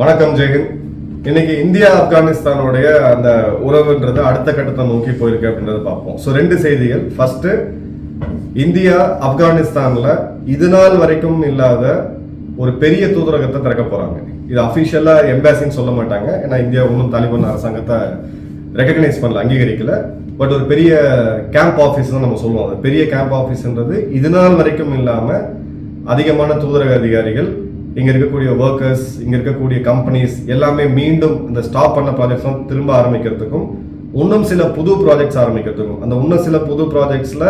வணக்கம் ஜெயகன் இன்னைக்கு இந்தியா ஆப்கானிஸ்தானுடைய அந்த உறவுன்றது அடுத்த கட்டத்தை நோக்கி போயிருக்கு அப்படின்றத பார்ப்போம். ஸோ ரெண்டு செய்திகள். ஃபர்ஸ்ட் இந்தியா ஆப்கானிஸ்தான்ல இது நாள் வரைக்கும் இல்லாத ஒரு பெரிய தூதரகத்தை திறக்க போறாங்க. இது அஃபிஷியலாக எம்பாசின்னு சொல்ல மாட்டாங்க. ஏன்னா இந்தியா ஒன்றும் தாலிபான் அரசாங்கத்தை ரெக்கக்னைஸ் பண்ணல அங்கீகரிக்கல. பட் ஒரு பெரிய கேம்ப் ஆஃபீஸ் தான் நம்ம சொல்லுவோம். அது பெரிய கேம்ப் ஆஃபீஸ்ன்றது இது நாள் வரைக்கும் இல்லாம அதிகமான தூதரக அதிகாரிகள் இங்கே இருக்கக்கூடிய ஒர்க்கர்ஸ் இங்கே இருக்கக்கூடிய கம்பெனிஸ் எல்லாமே மீண்டும் இந்த ஸ்டாப் பண்ண ப்ராஜெக்ட்ஸும் திரும்ப ஆரம்பிக்கிறதுக்கும் இன்னும் சில புது ப்ராஜெக்ட்ஸ் ஆரம்பிக்கிறதுக்கும். அந்த இன்னும் சில புது ப்ராஜெக்ட்ஸில்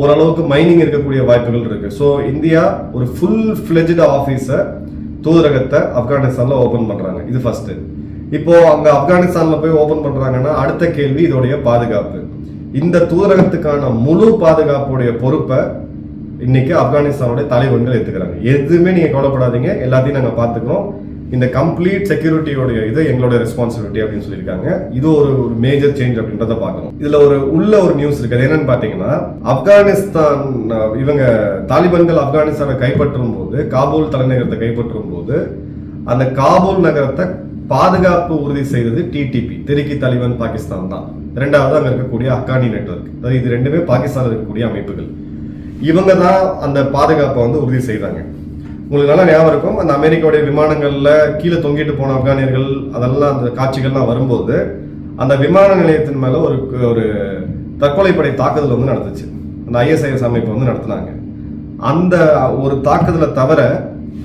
ஓரளவுக்கு மைனிங் இருக்கக்கூடிய வாய்ப்புகள் இருக்குது ஸோ இந்தியா ஒரு ஃபுல் ஃப்ளெஜ்டு ஆஃபீஸை தூதரகத்தை ஆப்கானிஸ்தானில் ஓப்பன் பண்ணுறாங்க இது ஃபஸ்ட்டு இப்போது அங்கே ஆப்கானிஸ்தானில் போய் ஓப்பன் பண்ணுறாங்கன்னா அடுத்த கேள்வி இதோடைய பாதுகாப்பு. இந்த தூதரகத்துக்கான முழு பாதுகாப்புடைய பொறுப்பை இன்னைக்கு ஆப்கானிஸ்தானோட தலைவன்கள் எடுத்துக்கிறாங்க எதுவுமே நீங்க கவலைப்படாதீங்க. எல்லாத்தையும் நாங்கள் பார்த்துக்கிறோம். இந்த கம்ப்ளீட் செக்யூரிட்டியோடைய இது எங்களோட ரெஸ்பான்சிபிலிட்டி அப்படின்னு சொல்லியிருக்காங்க. இது ஒரு ஒரு மேஜர் சேஞ்ச் அப்படின்றத பார்க்கணும் இதுல ஒரு உள்ள ஒரு நியூஸ் இருக்கு. என்னன்னு பாத்தீங்கன்னா ஆப்கானிஸ்தான் இவங்க தாலிபான்கள் ஆப்கானிஸ்தானை கைப்பற்றும் போது காபூல் தலைநகரத்தை கைப்பற்றும் போது அந்த காபூல் நகரத்தை பாதுகாப்பு உறுதி செய்தது டிடிபி தெருக்கி தலிபான் பாகிஸ்தான் தான். இரண்டாவது அங்க இருக்கக்கூடிய அக்கானி நெட்ஒர்க் அதாவது இது ரெண்டுமே பாகிஸ்தானில் இருக்கக்கூடிய அமைப்புகள். இவங்க தான் அந்த பாதுகாப்பை வந்து உறுதி செய்கிறாங்க உங்களுக்கு நல்லா ஞாபகம் இருக்கும் அந்த அமெரிக்காவுடைய விமானங்களில் கீழே தொங்கிட்டு போன ஆப்கானியர்கள் அதெல்லாம் அந்த காட்சிகள்லாம் வரும்போது அந்த விமான நிலையத்தின் மேலே ஒரு ஒரு தற்கொலைப்படை தாக்குதல் வந்து நடந்துச்சு. அந்த ஐஎஸ்ஐஎஸ் அமைப்பு வந்து நடத்தினாங்க. அந்த ஒரு தாக்குதலை தவிர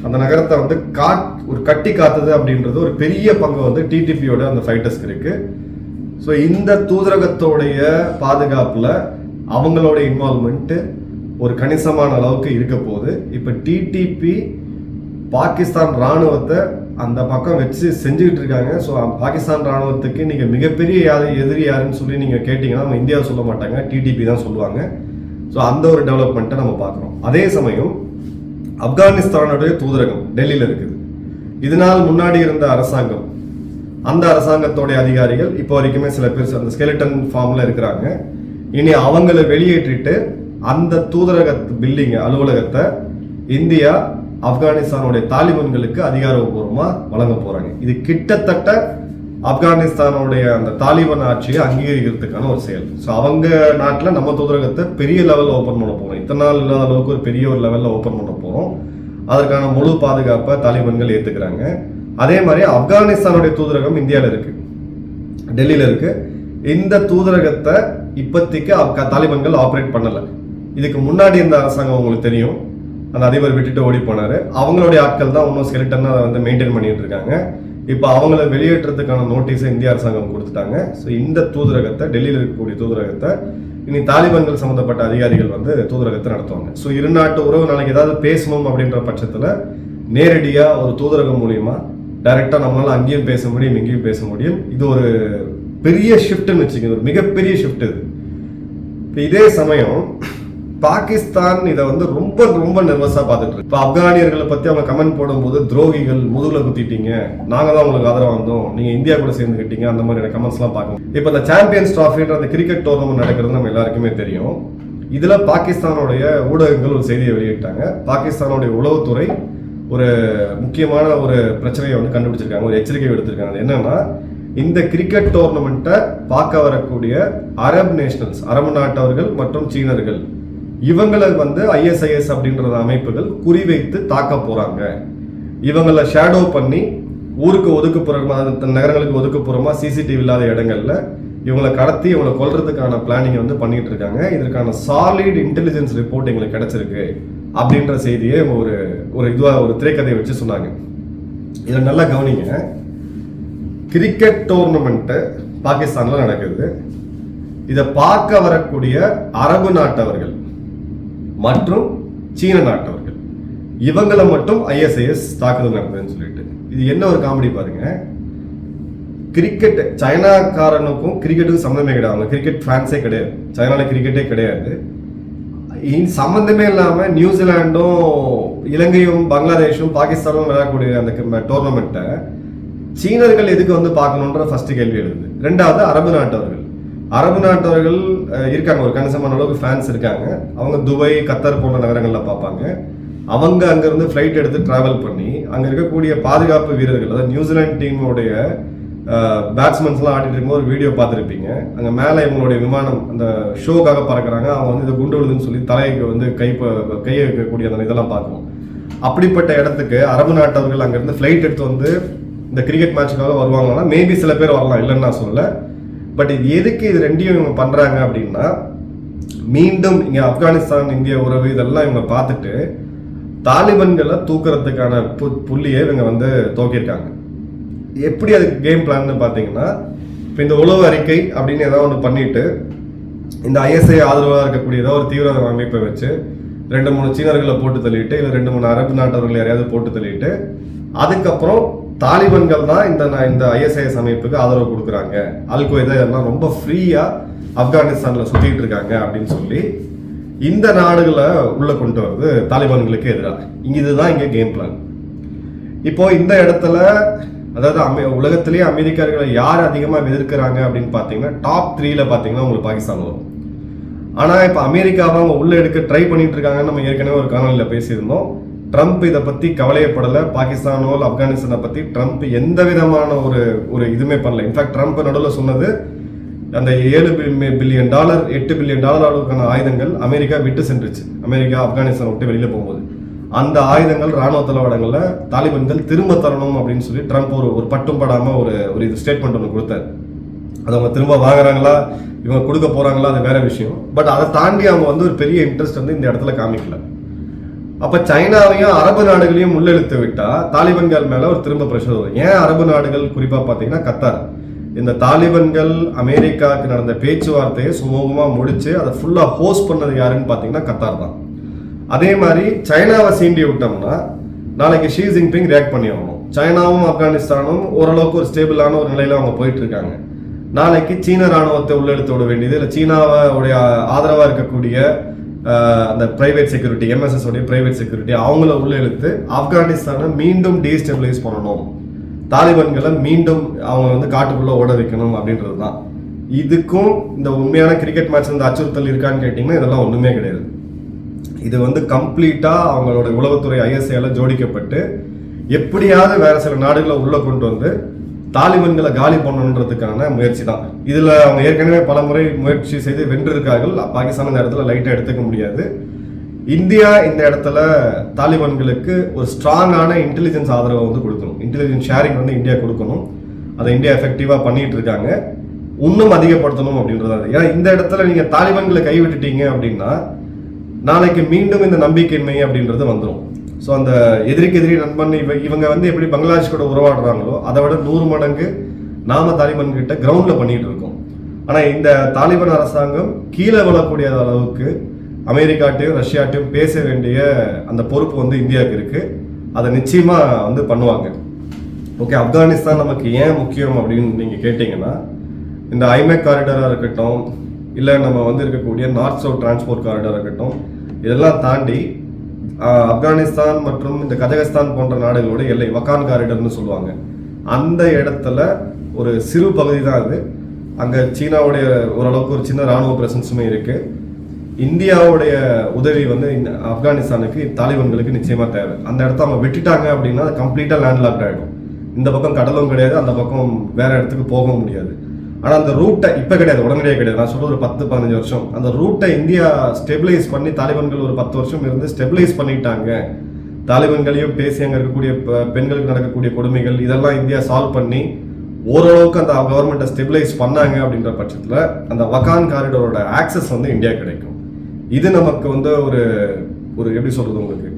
அந்த நகரத்தை வந்து காட் ஒரு கட்டி காத்தது அப்படின்றது ஒரு பெரிய பங்கு வந்து டிடிபியோட அந்த ஃபைட்டர்ஸ்க்கு இருக்கு. ஸோ இந்த தூதரகத்தோடைய பாதுகாப்பில் அவங்களோட இன்வால்மெண்ட்டு ஒரு கணிசமான அளவுக்கு இருக்க போகுது இப்போ டிடிபி பாகிஸ்தான் ராணுவத்தை அந்த பக்கம் வச்சு செஞ்சுக்கிட்டு இருக்காங்க. ஸோ பாகிஸ்தான் ராணுவத்துக்கு நீங்கள் மிகப்பெரிய யாரு எதிரி யாருன்னு சொல்லி நீங்கள் கேட்டிங்கன்னா நம்ம இந்தியாவை சொல்ல மாட்டாங்க. டிடிபி தான் சொல்லுவாங்க. ஸோ அந்த ஒரு டெவலப்மெண்ட்டை நம்ம பார்க்குறோம். அதே சமயம் ஆப்கானிஸ்தானுடைய தூதரகம் டெல்லியில் இருக்குது. இதனால் முன்னாடி இருந்த அரசாங்கம் அந்த அரசாங்கத்தோடைய அதிகாரிகள் இப்போ வரைக்குமே சில பேர் அந்த ஸ்கெலிட்டன் ஃபார்மில் இருக்கிறாங்க. இனி அவங்களை வெளியேற்றிட்டு அந்த தூதரக பில்டிங் அலுவலகத்தை இந்தியா ஆப்கானிஸ்தானுடைய தாலிபான்களுக்கு அதிகாரபூர்வமாக வழங்க போகிறாங்க இது கிட்டத்தட்ட ஆப்கானிஸ்தானுடைய அந்த தாலிபான் ஆட்சியை அங்கீகரிக்கிறதுக்கான ஒரு செயல். ஸோ அவங்க நாட்டில் நம்ம தூதரகத்தை பெரிய லெவலில் ஓப்பன் பண்ண போகிறோம் இத்தனை நாள் இல்லாத அளவுக்கு ஒரு பெரிய ஒரு லெவலில் ஓப்பன் பண்ண போகிறோம் அதற்கான முழு பாதுகாப்பை தாலிபான்கள் ஏற்றுக்கிறாங்க அதே மாதிரி ஆப்கானிஸ்தானுடைய தூதரகம் இந்தியாவில் இருக்குது டெல்லியில் இருக்குது இந்த தூதரகத்தை இப்போதைக்கு தாலிபான்கள் ஆப்ரேட் பண்ணலை. இதுக்கு முன்னாடி இருந்த அரசாங்கம் உங்களுக்கு தெரியும். அந்த அதிபர் விட்டுட்டு ஓடி போனாரு. அவங்களுடைய ஆட்கள் தான் இன்னும் ஸ்கெலிட்டனாக அதை வந்து மெயின்டைன் பண்ணிட்டு இருக்காங்க. இப்போ அவங்கள வெளியேற்றத்துக்கான நோட்டீஸை இந்திய அரசாங்கம் கொடுத்துட்டாங்க. ஸோ இந்த தூதரகத்தை டெல்லியில் இருக்கக்கூடிய தூதரகத்தை இனி தாலிபான்கள் சம்மந்தப்பட்ட அதிகாரிகள் வந்து தூதரகத்தை நடத்துவாங்க. ஸோ இரு நாட்டு உறவு நாளைக்கு ஏதாவது பேசணும் அப்படின்ற பட்சத்தில் நேரடியாக ஒரு தூதரகம் மூலியமாக டைரெக்டாக நம்மளால் அங்கேயும் பேச முடியும் இங்கேயும் பேச முடியும். இது ஒரு பெரிய ஷிஃப்ட்டுன்னு வச்சுக்கோங்க. ஒரு மிகப்பெரிய ஷிஃப்ட் இது. இப்போ இதே சமயம் பாகிஸ்தான் இதை வந்து ரொம்ப ரொம்ப நர்வஸா பார்த்துட்டு இருக்கு. இப்போ ஆப்கானியர்களை பத்தி அவங்க கமெண்ட் போடும்போது துரோகிகள் முதுகுல குத்திட்டீங்க. நாங்க தான் உங்களுக்கு ஆதரவாக வந்தோம். நீங்க இந்தியா கூட சேர்ந்துக்கிட்டீங்க அந்த மாதிரியான கமெண்ட்ஸ் எல்லாம் பார்க்கணும் இப்போ இந்த சாம்பியன்ஸ் ட்ராஃபின்ற அந்த கிரிக்கெட் டோர்னமெண்ட் நடக்கிறது நம்ம எல்லாருக்குமே தெரியும். இதுல பாகிஸ்தானுடைய ஊடகங்கள் ஒரு செய்தியை வெளியிட்டாங்க. பாகிஸ்தானுடைய உளவுத்துறை ஒரு முக்கியமான ஒரு பிரச்சனையை வந்து கண்டுபிடிச்சிருக்காங்க. ஒரு எச்சரிக்கை எடுத்திருக்காங்க என்னன்னா இந்த கிரிக்கெட் டோர்னமெண்ட்டை பார்க்க வரக்கூடிய அரப் நேஷனல்ஸ் அரபு நாட்டவர்கள் மற்றும் சீனர்கள் இவங்களை வந்து ஐஎஸ்ஐஎஸ் அப்படின்ற அமைப்புகள் குறிவைத்து தாக்க போகிறாங்க இவங்களை ஷேடோ பண்ணி ஊருக்கு ஒதுக்குப்புறமா நகரங்களுக்கு ஒதுக்குப்புறமா சிசிடிவி இல்லாத இடங்களில் இவங்களை கடத்தி இவங்களை கொல்றதுக்கான பிளானிங் வந்து பண்ணிட்டு இருக்காங்க. இதற்கான சாலிட் இன்டெலிஜென்ஸ் ரிப்போர்ட் எங்களுக்கு கிடைச்சிருக்கு அப்படின்ற செய்தியை ஒரு ஒரு இதுவாக ஒரு திரைக்கதையை வச்சு சொன்னாங்க. இதை நல்லா கவனிங்க. கிரிக்கெட் டோர்னமெண்ட்டு பாகிஸ்தானில் நடக்குது. இதை பார்க்க வரக்கூடிய அரபு நாட்டவர்கள் மற்றும் சீன நாட்டவர்கள். இவங்களை மட்டும் ஐஎஸ்ஐஎஸ் தாக்குதல் நடந்ததுன்னு சொல்லிட்டு. இது என்ன ஒரு காமெடி பாருங்க. கிரிக்கெட் சைனாக்காரனுக்கும் கிரிக்கெட்டுக்கும் சம்மந்தமே கிடையாது. அவங்க கிரிக்கெட் ஃபேன்ஸே கிடையாது. சைனால கிரிக்கெட்டே கிடையாது. சம்மந்தமே இல்லாம நியூசிலாண்டும் இலங்கையும் பங்களாதேஷும் பாகிஸ்தானும் விளையாடக்கூடிய அந்த டோர்னமெண்ட்டை சீனர்கள் எதுக்கு வந்து பார்க்கணுன்ற ஃபர்ஸ்ட் கேள்வி எழுது. ரெண்டாவது அரபு நாட்டவர்கள். அரபு நாட்டவர்கள் இருக்காங்க. ஒரு கணிசமான அளவுக்கு ஃபேன்ஸ் இருக்காங்க. அவங்க துபாய் கத்தார் போன்ற நகரங்களில் பார்ப்பாங்க. அவங்க அங்கேருந்து ஃப்ளைட் எடுத்து ட்ராவல் பண்ணி அங்கே இருக்கக்கூடிய பாதுகாப்பு வீரர்கள் அதாவது நியூசிலாந்து டீமோடைய பேட்ஸ்மேன்ஸ்லாம் ஆடிட்டு இருக்கும்போது ஒரு வீடியோ பார்த்துருப்பீங்க. அங்கே மேலே இவங்களுடைய விமானம் அந்த ஷோக்காக பறக்கிறாங்க. அவங்க வந்து இதை குண்டு விழுதுன்னு சொல்லி தலைக்கு வந்து கை ப- கையை வைக்கக்கூடிய அந்த இதெல்லாம் பார்க்கும். அப்படிப்பட்ட இடத்துக்கு அரபு நாட்டவர்கள் அங்கேருந்து ஃப்ளைட் எடுத்து வந்து இந்த கிரிக்கெட் மேட்சுக்காக வருவாங்கன்னா மேபி சில பேர் வரலாம். இல்லைன்னு நான் சொல்லலை. பட் இது எதுக்கு இது ரெண்டையும் இவங்க பண்ணுறாங்க அப்படின்னா மீண்டும் இங்கே ஆப்கானிஸ்தான் இந்திய உறவு இதெல்லாம் இவங்க பார்த்துட்டு தாலிபன்களை தூக்குறதுக்கான பு புள்ளியை இவங்க வந்து தோக்கியிருக்காங்க. எப்படி அதுக்கு கேம் பிளான்னு பார்த்தீங்கன்னா இப்போ இந்த உளவு அறிக்கை அப்படின்னு ஏதாவது ஒன்று பண்ணிட்டு இந்த ஐஎஸ்ஐ ஆதரவாக இருக்கக்கூடிய ஏதோ ஒரு தீவிரவாத அமைப்பை வச்சு ரெண்டு மூணு சீனர்களை போட்டு தள்ளிட்டு இல்லை ரெண்டு மூணு அரபு நாட்டவர்கள் யாரையாவது போட்டு தள்ளிட்டு அதுக்கப்புறம் தாலிபன்கள் தான் இந்த இந்த ஐஎஸ்ஐஎஸ் அமைப்புக்கு ஆதரவு கொடுக்குறாங்க. அல்கொய்தா எல்லாம் ரொம்ப ஃப்ரீயாக ஆப்கானிஸ்தானில் சுற்றிட்டு இருக்காங்க அப்படின்னு சொல்லி இந்த நாடுகளை உள்ள கொண்டு வருது தாலிபான்களுக்கு எதிராக இங்க இதுதான் இங்கே கேம் பிளான் இப்போ இந்த இடத்துல அதாவது அமெ உலகத்திலேயே அமெரிக்கர்களை யார் அதிகமாக எதிர்க்கிறாங்க அப்படின்னு பார்த்தீங்கன்னா டாப் த்ரீல பார்த்தீங்கன்னா உங்களுக்கு பாகிஸ்தான் வரும். ஆனால் இப்போ அமெரிக்காவை அவங்க உள்ளே எடுக்க ட்ரை பண்ணிட்டு இருக்காங்கன்னு நம்ம ஏற்கனவே ஒரு காணொலியில் பேசியிருந்தோம். ட்ரம்ப் இதை பற்றி கவலையப்படலை பாகிஸ்தானோ இல்லை ஆப்கானிஸ்தானை பற்றி ட்ரம்ப் எந்த விதமான ஒரு ஒரு இதுவுமே பண்ணல. இன்ஃபேக்ட் ட்ரம்ப் நடுவில் சொன்னது அந்த ஏழு பில்லியன் டாலர் எட்டு பில்லியன் டாலர் அளவுக்கான ஆயுதங்கள் அமெரிக்கா விட்டு சென்றுச்சு. அமெரிக்கா ஆப்கானிஸ்தான் விட்டு வெளியில போகும்போது. அந்த ஆயுதங்கள் ராணுவ தளவாடங்களில் தாலிபன்கள் திரும்ப தரணும் அப்படின்னு சொல்லி ட்ரம்ப் ஒரு ஒரு பட்டும் படாமல் ஒரு ஒரு இது ஸ்டேட்மெண்ட் ஒன்று கொடுத்தாரு. அதை அவங்க திரும்ப வாங்குறாங்களா? இவங்க கொடுக்க போகிறாங்களா அது வேற விஷயம். பட் அதை தாண்டி அவங்க வந்து ஒரு பெரிய இன்ட்ரெஸ்ட் வந்து இந்த இடத்துல காமிக்கல. அப்ப சைனாவையும் அரபு நாடுகளையும் உள்ளெழுத்து விட்டா தாலிபன்கள் மேல ஒரு திரும்ப பிரஷர் வரும். ஏன் அரபு நாடுகள்? குறிப்பா பாத்தீங்கன்னா கத்தார். இந்த தாலிபன்கள் அமெரிக்காவுக்கு நடந்த பேச்சுவார்த்தையை சுமூகமா முடிச்சு அதை ஃபுல்லா ஹோஸ்ட் பண்ணது யாருன்னு பாத்தீங்கன்னா கத்தார் தான். அதே மாதிரி சைனாவை சீண்டி விட்டோம்னா நாளைக்கு ஷீ ஜின்பிங் ரியாக்ட் பண்ணி ஆகணும் சைனாவும் ஆப்கானிஸ்தானும் ஓரளவுக்கு ஒரு ஸ்டேபிளான ஒரு நிலையில அவங்க போயிட்டு இருக்காங்க. நாளைக்கு சீன ராணுவத்தை உள்ளெடுத்து விட வேண்டியது இல்லை சீனாவுடைய ஆதரவா இருக்கக்கூடிய அந்த பிரைவேட் செக்யூரிட்டி எம்எஸ்எஸ் உடைய பிரைவேட் செக்யூரிட்டி அவங்கள உள்ள இழுத்து ஆப்கானிஸ்தானை மீண்டும் டீஸ்டெபிளைஸ் பண்ணணும். தாலிபான்களை மீண்டும் அவங்க வந்து காட்டுக்குள்ள ஓட வைக்கணும் அப்படின்றது தான் இதுக்கும் இந்த உண்மையான கிரிக்கெட் மேட்ச் இந்த அச்சுறுத்தல் இருக்கான்னு கேட்டிங்கன்னா இதெல்லாம் ஒன்றுமே கிடையாது. இது வந்து கம்ப்ளீட்டாக அவங்களோட உளவுத்துறை ஐஎஸ்ஐயில் ஜோடிக்கப்பட்டு எப்படியாவது வேற சில நாடுகளை உள்ளே கொண்டு வந்து தாலிபன்களை காலி பண்ணணுன்றதுக்கான முயற்சி தான் இதில் அவங்க ஏற்கனவே பல முறை முயற்சி செய்து வென்றிருக்கார்கள். பாகிஸ்தான் இந்த இடத்துல லைட்டா எடுத்துக்க முடியாது. இந்தியா இந்த இடத்துல தாலிபான்களுக்கு ஒரு ஸ்ட்ராங்கான இன்டெலிஜென்ஸ் ஆதரவை வந்து கொடுக்கணும். இன்டெலிஜென்ஸ் ஷேரிங் வந்து இந்தியா கொடுக்கணும். அதை இந்தியா எஃபெக்டிவாக பண்ணிட்டு இருக்காங்க. இன்னும் அதிகப்படுத்தணும் அப்படின்றது. ஏன்னா இந்த இடத்துல நீங்கள் தாலிபான்களை கைவிட்டுட்டீங்க அப்படின்னா நாளைக்கு மீண்டும் இந்த நம்பிக்கையின்மை அப்படின்றது வந்துடும் ஸோ அந்த எதிரிக்கு எதிரி நண்பன் இவ இவங்க வந்து எப்படி பங்களாதேஷ் கூட உறவாடுறாங்களோ அதை விட நூறு மடங்கு நாம தாலிபான் கிட்ட கிரவுண்டில் பண்ணிட்டு இருக்கோம். ஆனால் இந்த தாலிபான் அரசாங்கம் கீழே விழக்கூடிய அளவுக்கு அமெரிக்காட்டையும் ரஷ்யாட்டையும் பேச வேண்டிய அந்த பொறுப்பு வந்து இந்தியாவுக்கு இருக்குது அதை நிச்சயமாக வந்து பண்ணுவாங்க. ஓகே ஆப்கானிஸ்தான் நமக்கு ஏன் முக்கியம் அப்படின்னு நீங்கள் கேட்டிங்கன்னா இந்த ஐமேக் காரிடராக இருக்கட்டும் இல்லை நம்ம வந்து இருக்கக்கூடிய நார்த் சவுத் டிரான்ஸ்போர்ட் காரிடராக இருக்கட்டும் இதெல்லாம் தாண்டி ஆப்கானிஸ்தான் மற்றும் இந்த கஜகஸ்தான் போன்ற நாடுகளோட எல்லை வக்கான் காரிடர்னு சொல்லுவாங்க. அந்த இடத்துல ஒரு சிறு பகுதி தான் அது. அங்கே சீனாவுடைய ஓரளவுக்கு ஒரு சின்ன ராணுவ பிரசன்ஸுமே இருக்கு. இந்தியாவுடைய உதவி வந்து இந்த ஆப்கானிஸ்தானுக்கு தாலிபான்களுக்கு நிச்சயமாக தேவை. அந்த இடத்த அவங்க விட்டுட்டாங்க அப்படின்னா அது லேண்ட் லேண்ட்லாக்ட் ஆகிடும் இந்த பக்கம் கடலும் கிடையாது அந்த பக்கம் வேற இடத்துக்கு போகவும் முடியாது. ஆனால் அந்த ரூட்டை இப்போ கிடையாது உடனடியாக கிடையாது. நான் சொல்ல ஒரு பத்து பதினஞ்சு வருஷம். அந்த ரூட்டை இந்தியா ஸ்டெபிலைஸ் பண்ணி தாலிபான்கள் ஒரு பத்து வருஷம் இருந்து ஸ்டெபிலைஸ் பண்ணிட்டாங்க. தாலிபான்களையும் பேசி அங்கே இருக்கக்கூடிய பெண்களுக்கு நடக்கக்கூடிய கொடுமைகள் இதெல்லாம் இந்தியா சால்வ் பண்ணி ஓரளவுக்கு அந்த கவர்மெண்ட்டை ஸ்டெபிலைஸ் பண்ணாங்க அப்படின்ற பட்சத்தில் அந்த வகான் காரிடோரோட ஆக்சஸ் வந்து இந்தியா கிடைக்கும். இது நமக்கு வந்து ஒரு ஒரு எப்படி சொல்கிறது உங்களுக்கு?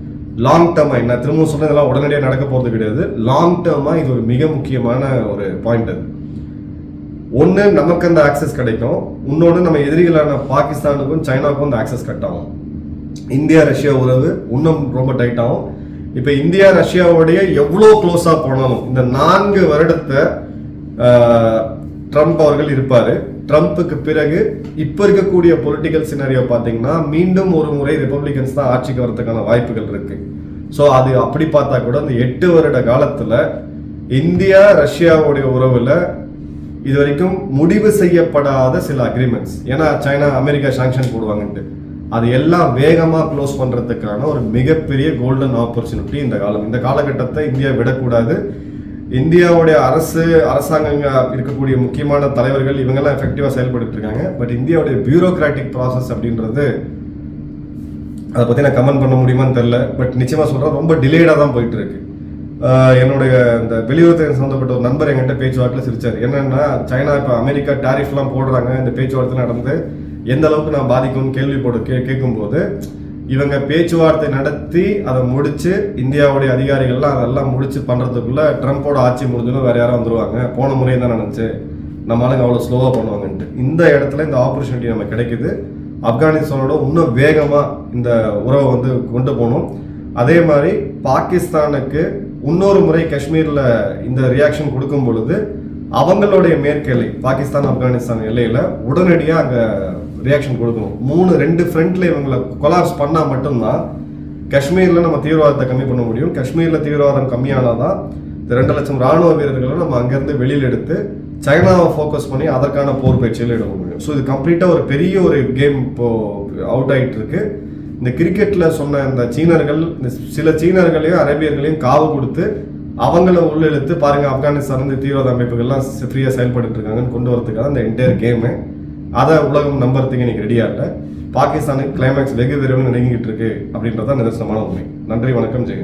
லாங் டேர்மா என்ன? திரும்பவும் சொல்றது இதெல்லாம் உடனடியாக நடக்க போகிறது கிடையாது. லாங் டேர்மாக இது ஒரு மிக முக்கியமான ஒரு பாயிண்ட் அது. ஒன்று நமக்கு அந்த ஆக்சஸ் கிடைக்கும். இன்னொன்று நம்ம எதிரிகளான பாகிஸ்தானுக்கும் சைனாவுக்கும் அந்த ஆக்சஸ் கட் ஆகும். இந்தியா ரஷ்யா உறவு இன்னும் ரொம்ப டைட் ஆகும். இப்போ இந்தியா ரஷ்யாவுடைய எவ்வளோ க்ளோஸாக போனாலும் இந்த நான்கு வருடத்தை ட்ரம்ப் அவர்கள் இருப்பார். ட்ரம்ப்புக்கு பிறகு இப்போ இருக்கக்கூடிய பொலிட்டிக்கல் சினாரியோ பார்த்தீங்கன்னா மீண்டும் ஒரு முறை ரிப்பப்ளிகன்ஸ் தான் ஆட்சிக்கு வரதுக்கான வாய்ப்புகள் இருக்கு. ஸோ அது அப்படி பார்த்தா கூட அந்த எட்டு வருட காலத்தில் இந்தியா ரஷ்யாவுடைய உறவில் இது வரைக்கும் முடிவு செய்யப்படாத சில அக்ரிமெண்ட்ஸ் ஏன்னா சைனா அமெரிக்கா சாங்ஷன் போடுவாங்கன்ட்டு. அது எல்லாம் வேகமாக க்ளோஸ் பண்ணுறதுக்கான ஒரு மிகப்பெரிய கோல்டன் ஆப்பர்ச்சுனிட்டி இந்த காலம். இந்த காலகட்டத்தை இந்தியா விடக்கூடாது. இந்தியாவுடைய அரசு அரசாங்கங்க இருக்கக்கூடிய முக்கியமான தலைவர்கள் இவங்கெல்லாம் எஃபெக்டிவாக செயல்பட்டு இருக்காங்க பட் இந்தியாவுடைய பியூரோக்ராட்டிக் ப்ராசஸ் அப்படின்றது அதை பற்றி நான் கமெண்ட் பண்ண முடியுமான்னு தெரில பட் நிச்சயமாக சொல்கிறேன் ரொம்ப டிலேடாக தான் போயிட்டு இருக்கு என்னுடைய இந்த வெளியுறவு சம்மந்தப்பட்ட ஒரு நண்பர் என்கிட்ட பேச்சுவார்த்தையில் சிரிச்சார். என்னன்னா சைனா இப்போ அமெரிக்கா டாரிஃப்லாம் போடுறாங்க. இந்த பேச்சுவார்த்தை நடந்து எந்த அளவுக்கு நான் பாதிக்கும்னு கேள்வி போடு கே கேட்கும்போது இவங்க பேச்சுவார்த்தை நடத்தி அதை முடிச்சு இந்தியாவுடைய அதிகாரிகள்லாம் அதெல்லாம் முடிச்சு பண்ணுறதுக்குள்ளே ட்ரம்ப்போட ஆட்சி முடிஞ்சதும் வேறு யாரும் வந்துருவாங்க. போன முறையும் தான் நினச்சி நம்ம ஆளுங்க அவ்வளோ ஸ்லோவாக பண்ணுவாங்கன்ட்டு. இந்த இடத்துல இந்த ஆப்பர்ச்சுனிட்டி நமக்கு கிடைக்குது. ஆப்கானிஸ்தானோட இன்னும் வேகமாக இந்த உறவை வந்து கொண்டு போகணும். அதே மாதிரி பாகிஸ்தானுக்கு இன்னொரு முறை காஷ்மீரில் இந்த ரியாக்ஷன் கொடுக்கும் பொழுது அவங்களுடைய மேற்கெல்லை பாகிஸ்தான் ஆப்கானிஸ்தான் எல்லையில் உடனடியாக அங்கே ரியாக்ஷன் கொடுக்கணும் மூணு ரெண்டு ஃப்ரண்ட்ல இவங்களை கொலாப்ஸ் பண்ணால் மட்டும்தான் காஷ்மீரில் நம்ம தீவிரவாதத்தை கம்மி பண்ண முடியும். காஷ்மீரில் தீவிரவாதம் கம்மியானாதான் இந்த ரெண்டு லட்சம் ராணுவ வீரர்களை நம்ம அங்கேருந்து வெளியில் எடுத்து சைனாவை ஃபோக்கஸ் பண்ணி அதற்கான போர் பயிற்சியில் எடுக்க முடியும். ஸோ இது கம்ப்ளீட்டாக ஒரு பெரிய ஒரு கேம் இப்போது அவுட் ஆகிட்டு இருக்குது இந்த கிரிக்கெட்டில் சொன்ன இந்த சீனர்கள் இந்த சில சீனர்களையும் அரேபியர்களையும் காவு கொடுத்து அவங்கள உள்ளெழுத்து பாருங்க ஆப்கானிஸ்தான் வந்து தீவிரவாத அமைப்புகள்லாம் ஃப்ரீயாக செயல்பட்டு இருக்காங்கன்னு கொண்டு வரதுக்காக அந்த என்டையர் கேமு அதை உலகம் நம்புறதுக்கு இன்னைக்கு ரெடியாக இல்லை. பாகிஸ்தானுக்கு கிளைமேக்ஸ் வெகு விரைவில் நெருங்கிட்டு இருக்கு அப்படின்றதான் நிதர்சனமான உண்மை. நன்றி வணக்கம் ஜெயன்